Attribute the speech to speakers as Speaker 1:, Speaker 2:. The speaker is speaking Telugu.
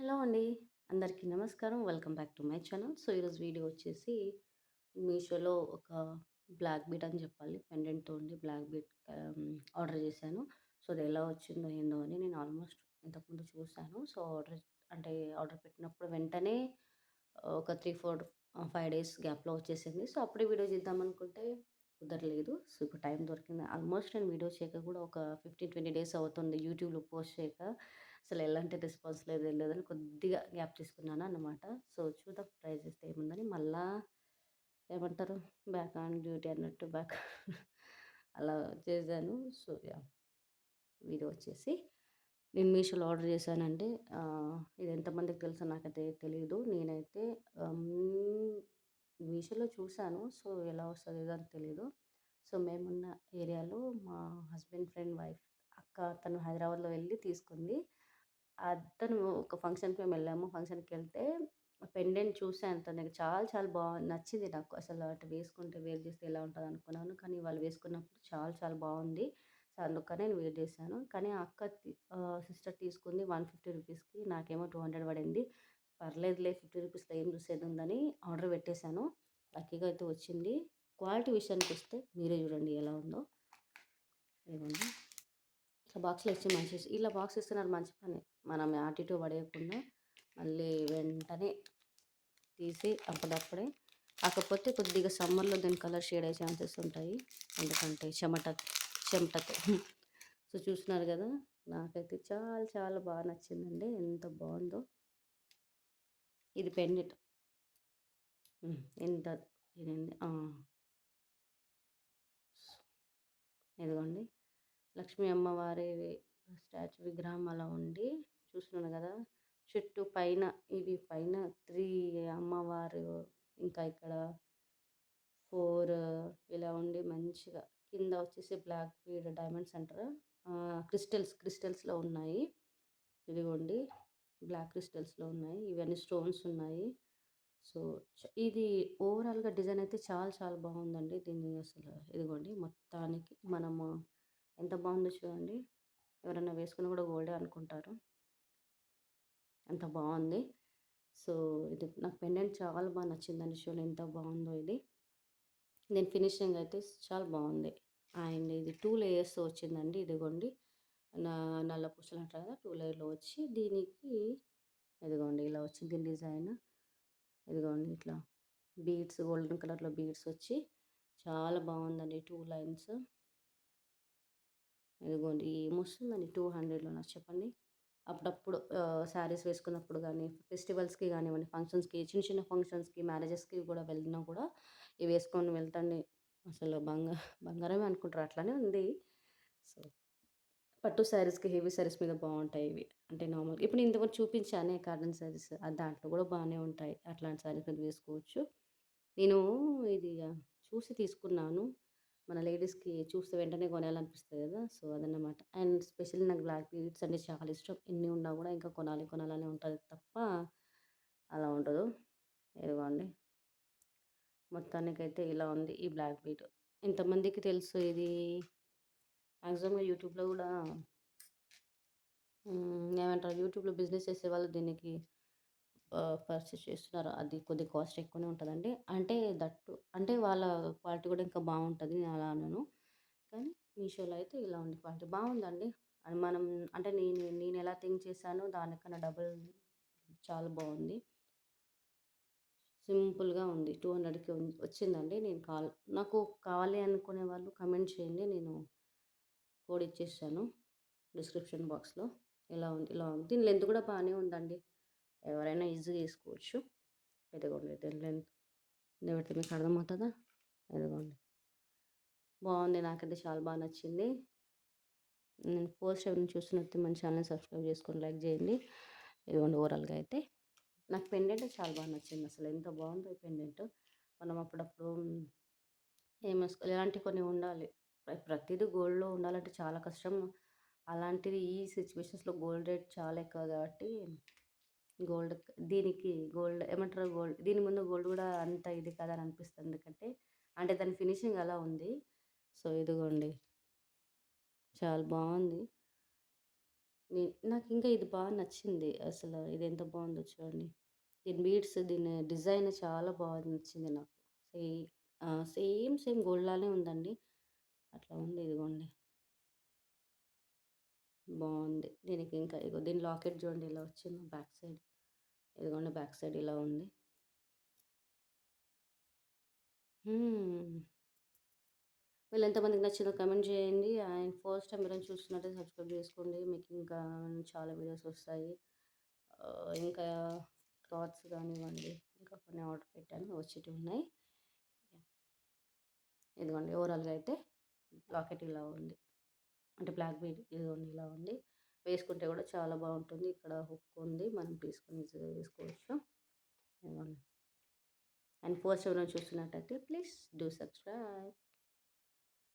Speaker 1: హలో అండి. అందరికీ నమస్కారం. Welcome back to my channel. So ఈరోజు వీడియో వచ్చేసి మీషోలో ఒక బ్లాక్ బీట్ అని చెప్పాలి. పెండెంట్తో ఉండి బ్లాక్ బీట్ ఆర్డర్ చేశాను. సో అది ఎలా వచ్చిందో ఏందో అని నేను ఆల్మోస్ట్ ఇంతకుముందు చూశాను. సో ఆర్డర్ అంటే ఆర్డర్ పెట్టినప్పుడు వెంటనే ఒక త్రీ ఫోర్ ఫైవ్ డేస్ గ్యాప్లో వచ్చేసింది. సో అప్పుడే వీడియో చేద్దాం అనుకుంటే కుదరలేదు. సో ఇప్పుడు టైం దొరికింది. ఆల్మోస్ట్ నేను వీడియో చేయక కూడా ఒక ఫిఫ్టీన్ ట్వంటీ డేస్ అవుతుంది. యూట్యూబ్లో పోస్ట్ చేయక. అసలు ఎలాంటి రెస్పాన్స్ లేదు లేదని కొద్దిగా గ్యాప్ తీసుకున్నాను అన్నమాట. సో చూద్దాం ట్రై చేస్తే ఏముందని. మళ్ళా ఏమంటారు? బ్యాక్ ఆన్ డ్యూటీ అన్నట్టు బ్యాక్ అలా చేశాను. సో వీడియో వచ్చేసి నేను మీషోలో ఆర్డర్ చేశానంటే ఇది ఎంతమందికి తెలుసో నాకైతే తెలియదు నేనైతే మీషోలో చూశాను. సో ఎలా వస్తుంది అని తెలియదు సో మేమున్న ఏరియాలో మా హస్బెండ్ ఫ్రెండ్ వైఫ్ అక్క తను హైదరాబాద్లో వెళ్ళి తీసుకుంది. అతను ఒక ఫంక్షన్కి మేము వెళ్ళాము. ఫంక్షన్కి వెళ్తే పెండెంట్ చూసాను తనకి చాలా చాలా బాగుంది నచ్చింది నాకు. అసలు అటు వేసుకుంటే వేర్ చేస్తే ఎలా ఉంటుంది అనుకున్నాను. కానీ వాళ్ళు వేసుకున్నప్పుడు చాలా చాలా బాగుంది. సో అందుకనే నేను వేర్ చేశాను. కానీ అక్క సిస్టర్ తీసుకుంది వన్ ఫిఫ్టీ రూపీస్కి. నాకేమో టూ హండ్రెడ్ పడింది. పర్లేదులే ఫిఫ్టీ రూపీస్లో ఏం చూసేది ఉందని ఆర్డర్ పెట్టేశాను. లక్కీగా అయితే వచ్చింది. క్వాలిటీ విషయానికి వస్తే మీరే చూడండి ఎలా ఉందో. ఏముంది ఇట్లా బాక్స్లో ఇచ్చి మంచి ఇలా బాక్స్ ఇస్తున్నారు మంచి పని. మనం అటు ఇటు పడేయకుండా మళ్ళీ వెంటనే తీసి అప్పుడప్పుడే కాకపోతే కొద్దిగా సమ్మర్లో దీని కలర్ షేడ్ అయ్యే ఛాన్సెస్ ఉంటాయి. ఎందుకంటే చెమట చెమటకు. సో చూస్తున్నారు కదా నాకైతే చాలా చాలా బాగా నచ్చిందండి. ఎంత బాగుందో. ఇది పెండెట్. ఎంత ఇదండి ఇదిగోండి. లక్ష్మీ అమ్మవారి స్టాచ్యూ విగ్రహం అలా ఉండి చూస్తున్నాను కదా! చుట్టూ పైన ఇవి పైన త్రీ అమ్మవారు ఇంకా ఇక్కడ ఫోర్ ఇలా ఉండి మంచిగా కింద వచ్చేసి బ్లాక్ బీడ్ డైమండ్స్ అంటారు క్రిస్టల్స్ క్రిస్టల్స్లో ఉన్నాయి. ఇదిగోండి బ్లాక్ క్రిస్టల్స్లో ఉన్నాయి. ఇవన్నీ స్టోన్స్ ఉన్నాయి. సో ఇది ఓవరాల్గా డిజైన్ అయితే చాలా చాలా బాగుందండి. దీన్ని అసలు ఇదిగోండి మొత్తానికి మనము బాగుందో చూడండి. ఎవరైనా వేసుకుని కూడా గోల్డే అనుకుంటారు. అంత బాగుంది. సో ఇది నాకు పెండెంట్ చాలా బాగా నచ్చిందండి చూడండి. ఎంత బాగుందో ఇది. దీని ఫినిషింగ్ అయితే చాలా బాగుంది. అండ్ ఇది టూ లేయర్స్ వచ్చిందండి. ఇదిగోండి. నా నల్ల పూసలు అంటారు కదా టూ లేయర్లో వచ్చి దీనికి ఇదిగోండి ఇలా వచ్చింది డిజైన్. ఇదిగోండి ఇట్లా బీడ్స్ గోల్డెన్ కలర్లో బీడ్స్ వచ్చి చాలా బాగుందండి టూ లైన్స్. ఇదిగోండి ఏమొస్తుందండి టూ హండ్రెడ్లో నాకు చెప్పండి. అప్పుడప్పుడు శారీస్ వేసుకున్నప్పుడు కానీ ఫెస్టివల్స్కి కానివ్వండి ఫంక్షన్స్కి చిన్న చిన్న ఫంక్షన్స్కి మ్యారేజెస్కి కూడా వెళ్ళినా కూడా ఇవి వేసుకొని వెళ్తాండి. అసలు బంగారం బంగారమే అనుకుంటారు అట్లానే ఉంది. సో పట్టు శారీస్కి హెవీ శారీస్ మీద బాగుంటాయి ఇవి. అంటే నార్మల్ ఇప్పుడు ఇంతవరకు చూపించానే కాటన్ శారీస్ దాంట్లో కూడా బాగానే ఉంటాయి. అట్లాంటి శారీస్ మీద వేసుకోవచ్చు. నేను ఇది చూసి తీసుకున్నాను. మన లేడీస్కి చూస్తే వెంటనే కొనాలనిపిస్తుంది కదా! సో అదన్నమాట. అండ్ స్పెషల్లీ నాకు బ్లాక్ పీరియడ్స్ అంటే చాలా ఇష్టం. ఎన్ని ఉన్నా కూడా ఇంకా కొనాలి కొనాలని ఉంటుంది తప్ప అలా ఉండదు. ఇదిగోండి. మొత్తానికైతే ఇలా ఉంది ఈ బ్లాక్ బీట్ ఎంతమందికి తెలుసు ఇది. మ్యాక్సిమంగా యూట్యూబ్లో కూడా ఏమంటారు? యూట్యూబ్లో బిజినెస్ చేసే వాళ్ళు దీనికి పర్చేస్ చేస్తున్నారు. అది కొద్ది కాస్ట్ ఎక్కువనే ఉంటుందండి. అంటే దట్టు అంటే వాళ్ళ క్వాలిటీ కూడా ఇంకా బాగుంటుంది నేను అలా అన్నాను కానీ మీషోలో అయితే ఇలా ఉంది క్వాలిటీ. బాగుందండి. అది మనం అంటే నేను నేను ఎలా థింక్ చేశానో దానికన్నా డబుల్ చాలా బాగుంది. సింపుల్గా ఉంది. టూ హండ్రెడ్కి వచ్చిందండి. నేను కాల్ నాకు కావాలి అనుకునే వాళ్ళు కమెంట్ చేయండి. నేను కోడ్ ఇచ్చేసాను డిస్క్రిప్షన్ బాక్స్లో. ఇలా ఉంది ఇలా ఉంది. దీని లెంత్ కూడా బాగానే ఉందండి. ఎవరైనా ఈజీగా వేసుకోవచ్చు. ఇదిగోండి దీని లెంత్ పెడితే మీకు అర్థమవుతుందా? ఇదిగోండి. బాగుంది నాకైతే చాలా బాగా నచ్చింది. నేను పోస్ట్ టైం చూస్తున్నట్టు మన ఛానల్ సబ్స్క్రైబ్ చేసుకొని లైక్ చేయండి. ఇదిగోండి ఓవరాల్గా అయితే. నాకు పెండెంట్ చాలా బాగా నచ్చింది అసలు. ఎంత బాగుందో ఈ పెండెంట్. మనం అప్పుడప్పుడు ఏమేసుకో ఇలాంటి కొన్ని ఉండాలి. ప్రతిదీ గోల్డ్లో ఉండాలంటే చాలా కష్టం. అలాంటిది ఈ సిచ్యువేషన్స్లో గోల్డ్ రేట్ చాలా ఎక్కువ కాబట్టి గోల్డ్ దీనికి గోల్డ్ ఏమంటారు గోల్డ్ దీని ముందు గోల్డ్ కూడా అంత ఇది కదా అని అనిపిస్తుంది. ఎందుకంటే అంటే దాని ఫినిషింగ్ అలా ఉంది. సో ఇదిగోండి. చాలా బాగుంది. నాకు ఇంకా ఇది బాగా నచ్చింది. అసలు ఇది ఎంత బాగుందో చూడండి. దీని బీడ్స్ దీని డిజైన్ చాలా బాగా నచ్చింది నాకు. సేమ్ సేమ్ సేమ్ గోల్డ్లానే ఉందండి. అట్లా ఉంది ఇదిగోండి. బాగుంది. దీనికి ఇంకా ఇగో దీని లాకెట్ చూడండి ఇలా వచ్చింది బ్యాక్ సైడ్. ఇదిగోండి బ్యాక్ సైడ్ ఇలా ఉంది. వీళ్ళు ఎంతమందికి నచ్చిందో కమెంట్ చేయండి. అండ్ ఫస్ట్ టైం మీరు చూస్తున్నట్టే సబ్స్క్రైబ్ చేసుకోండి. మీకు ఇంకా చాలా వీడియోస్ వస్తాయి. ఇంకా క్లాత్స్ కానివ్వండి ఇంకా కొన్ని ఆర్డర్ పెట్టాను వచ్చేటివి ఉన్నాయి. ఇదిగోండి ఓవరాల్గా అయితే లాకెట్ ఇలా ఉంది. అంటే బ్లాక్ బీడ్ ఇదిగోండి ఇలా ఉంది. వేసుకుంటే కూడా చాలా బాగుంటుంది. ఇక్కడ హుక్ ఉంది. మనం తీసుకొని ఈజీగా వేసుకోవచ్చు. అండ్ ఫస్ట్ ఎవరైనా చూస్తున్నట్టయితే ప్లీజ్ డూ సబ్స్క్రైబ్.